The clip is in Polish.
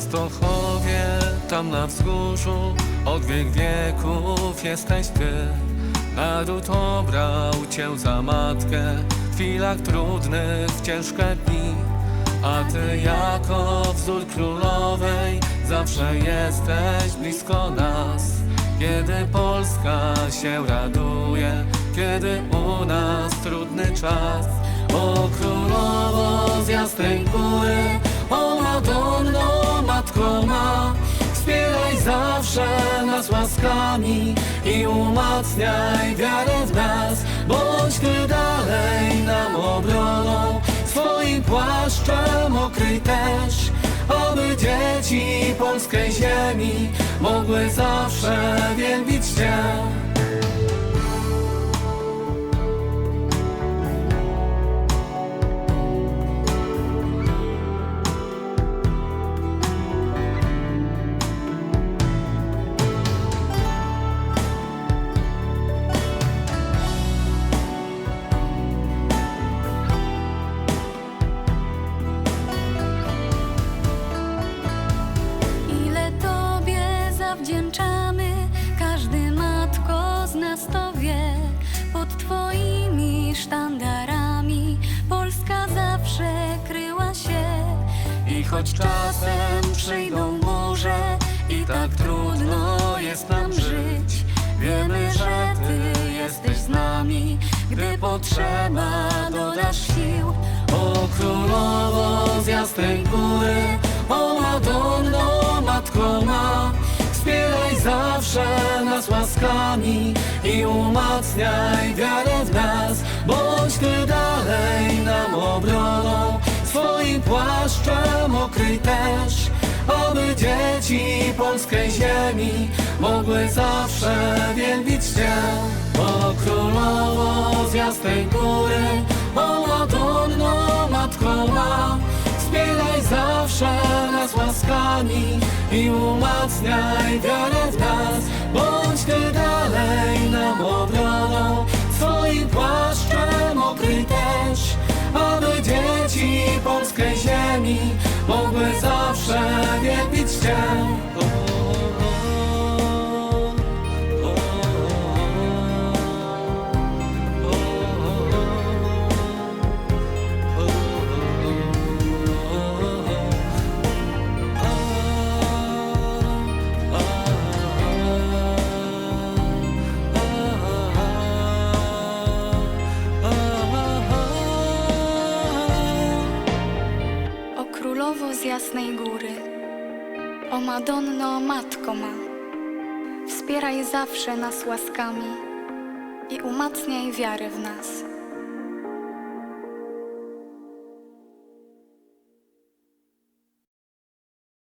Częstochowie, tam na wzgórzu, od wiek wieków jesteś Ty. Naród obrał Cię za matkę, w chwilach trudnych, w ciężkie dni. A Ty jako wzór królowej, zawsze jesteś blisko nas. Kiedy Polska się raduje, kiedy u nas trudny czas. O królowo z jasnej góry, o zawsze nas łaskami i umacniaj wiarę w nas. Bądź Ty dalej nam obroną, swoim płaszczem okryj też, aby dzieci polskiej ziemi mogły zawsze wielbić Cię. Sztandarami. Polska zawsze kryła się. I choć czasem przyjdą burze I tak trudno jest nam żyć. Wiemy, że Ty jesteś z nami. Gdy potrzeba dodasz sił. O królowo z jasnej góry O Madonno, matko ma. Wspieraj zawsze nas łaskami I umacniaj wiarę okryj też dzieci polskiej ziemi Mogły zawsze wielbić Cię. O królowo z jasnej góry O Madonno, matko ma. Wspieraj zawsze nas łaskami I umacniaj wiarę z jasnej góry, o Madonno, matko ma. Wspieraj zawsze nas łaskami i umacniaj wiarę w nas.